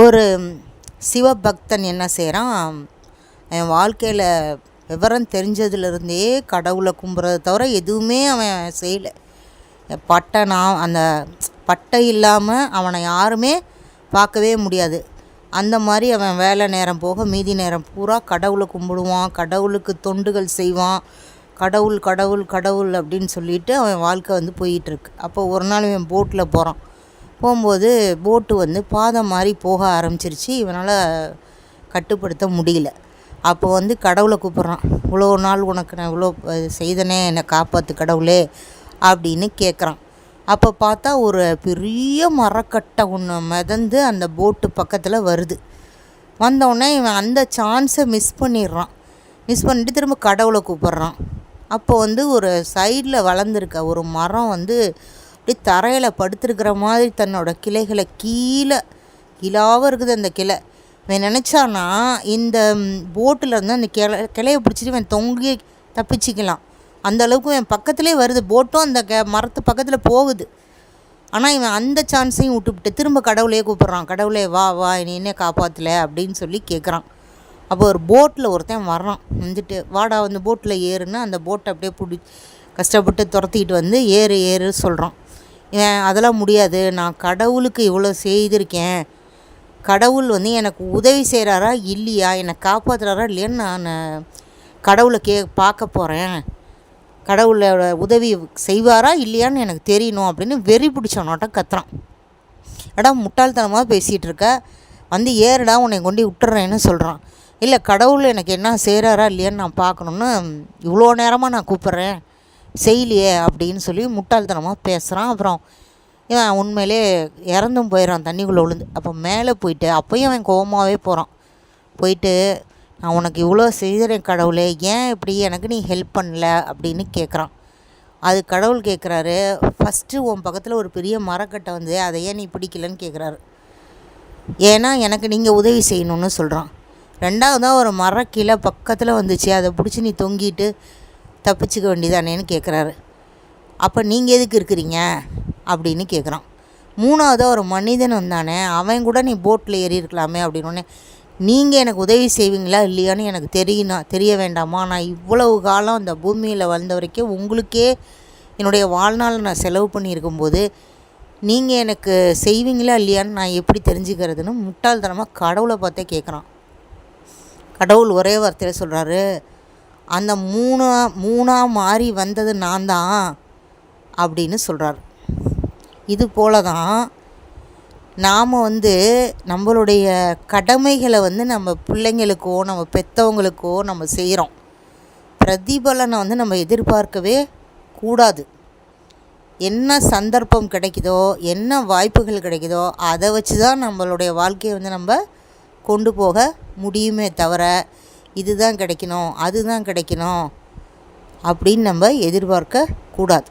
ஒரு சிவபக்தன் என்ன செய்கிறான் என் வாழ்க்கையில் விவரம் தெரிஞ்சதுலேருந்தே கடவுளை கும்பிட்றத தவிர எதுவுமே அவன் செய்யலை. பட்டை நான் அந்த பட்டை இல்லாமல் அவனை யாருமே பார்க்கவே முடியாது. அந்த மாதிரி அவன் வேலை நேரம் போக மீதி நேரம் பூரா கடவுளை கும்பிடுவான் கடவுளுக்கு தொண்டுகள் செய்வான். கடவுள் கடவுள் கடவுள் அப்படின்னு சொல்லிட்டு அவன் வாழ்க்கை வந்து போயிட்டுருக்கு அப்போ ஒரு நாள் இவன் போட்டில் போகிறான் போகும்போது போட்டு வந்து பாதம் மாதிரி போக ஆரம்பிச்சிருச்சு. இவனால் கட்டுப்படுத்த முடியல. அப்போ வந்து கடவுளை கூப்பிட்றான். இவ்வளோ நாள் உனக்கு நான் இவ்வளோ செய்தனே என்னை காப்பாற்று கடவுளே அப்படின்னு கேட்குறான் அப்போ பார்த்தா ஒரு பெரிய மரக்கட்டை ஒன்று மிதந்து அந்த போட்டு பக்கத்தில் வருது. வந்தோடனே இவன் அந்த சான்ஸை மிஸ் பண்ணிடுறான். மிஸ் பண்ணிட்டு திரும்ப கடவுளை கூப்பிட்றான். அப்போ வந்து ஒரு சைடில் வளர்ந்துருக்க ஒரு மரம் வந்து அப்படியே தரையில் படுத்துருக்கிற மாதிரி தன்னோட கிளைகளை கீழே கீழாவும் இருக்குது அந்த கிளை. இவன் நினச்சானா இந்த போட்டில் இருந்து அந்த கிளை கிளையை பிடிச்சிட்டு இவன் தொங்கி தப்பிச்சிக்கலாம். அந்த அளவுக்கு இவன் பக்கத்துலேயே வருது. போட்டும் அந்த க மரத்து பக்கத்தில் போகுது. ஆனால் இவன் அந்த சான்ஸையும் விட்டுவிட்டு திரும்ப கடவுளையே கூப்பிட்றான். கடவுளே வா வா நீ என்ன காப்பாற்றல அப்படின்னு சொல்லி கேட்குறான் அப்போ ஒரு போட்டில் ஒருத்தன் வர்றான். வந்துட்டு வாடா அந்த போட்டில் ஏறுன்னு அந்த போட்டை அப்படியே பிடி கஷ்டப்பட்டு துரத்திக்கிட்டு வந்து ஏறு ஏறு சொல்கிறான் அதெல்லாம் முடியாது. நான் கடவுளுக்கு இவ்வளோ செய்திருக்கேன். கடவுள் வந்து எனக்கு உதவி செய்கிறாரா இல்லையா? என்னை காப்பாற்றுறாரா இல்லையான்னு நான் கடவுளை கே பார்க்க போகிறேன் கடவுளோட உதவி செய்வாரா? இல்லையான்னு எனக்கு தெரியணும் அப்படின்னு வெறி பிடிச்சவனோட்ட கத்துறான். எடா முட்டாள்தனமாக பேசிகிட்டு இருக்க? வந்து ஏறுடா உன்னை கொண்டு விட்டுறேன்னு சொல்கிறான் இல்லை கடவுள் எனக்கு என்ன செய்கிறாரா இல்லையான்னு நான் பார்க்கணுன்னு இவ்வளோ நேரமாக நான் கூப்பிட்றேன். செய்யலையே அப்படின்னு சொல்லி முட்டாள்தனமாக பேசுகிறான் அப்புறம் இவன் உண்மையிலே இறந்தும் போயிடறான் தண்ணிக்குள்ளே விழுந்து. அப்போ மேலே போயிட்டு அப்போயும் அவன் கோவமாகவே போகிறான் போயிட்டு நான் உனக்கு இவ்வளோ செய்கிறேன் கடவுளே ஏன் இப்படி எனக்கு நீ ஹெல்ப் பண்ணல அப்படின்னு கேட்குறான் அது கடவுள் கேட்குறாரு ஃபஸ்ட்டு உன் பக்கத்தில் ஒரு பெரிய மரக்கட்டை வந்து அதை ஏன் நீ பிடிக்கலன்னு கேட்குறாரு ஏன்னா எனக்கு நீங்கள் உதவி செய்யணும்னு சொல்கிறான் ரெண்டாவதாக ஒரு மரக்கீழே பக்கத்தில் வந்துச்சு அதை பிடிச்சி நீ தொங்கிட்டு தப்பிச்சுக்க வேண்டியதானேன்னு கேட்குறாரு அப்போ நீங்கள் எதுக்கு இருக்கிறீங்க? அப்படின்னு கேட்குறான் மூணாவதாக ஒரு மனிதன் வந்தானே அவன் கூட நீ போட்டில் ஏறி இருக்கலாமே அப்படின்னு நீங்கள் எனக்கு உதவி செய்வீங்களா இல்லையான்னு எனக்கு தெரியணும் தெரிய வேண்டாமா? நான் இவ்வளவு காலம் அந்த பூமியில் வளர்ந்த வரைக்கும் உங்களுக்கே என்னுடைய வாழ்நாள் நான் செலவு பண்ணியிருக்கும்போது நீங்கள் எனக்கு செய்வீங்களா இல்லையான்னு நான் எப்படி தெரிஞ்சுக்கிறதுன்னு முட்டாள்தனமாக கடவுளை பார்த்தே கேட்குறான் கடவுள் ஒரே வார்த்தையில் சொல்கிறாரு அந்த மூணா மூணாக மாறி வந்தது நான் தான் அப்படின்னு சொல்கிறார் இது போல தான் நாம் வந்து நம்மளுடைய கடமைகளை வந்து நம்ம பிள்ளைங்களுக்கோ நம்ம பெற்றவங்களுக்கோ நம்ம செய்கிறோம் பிரதிபலனை வந்து நம்ம எதிர்பார்க்கவே கூடாது. என்ன சந்தர்ப்பம் கிடைக்குதோ என்ன வாய்ப்புகள் கிடைக்குதோ அதை வச்சு தான் நம்மளுடைய வாழ்க்கையை வந்து நம்ம கொண்டு போக முடியுமே தவிர இதுதான் கிடைக்கணும் அதுதான் கிடைக்கணும் அப்படின்னு நம்ம எதிர்பார்க்க கூடாது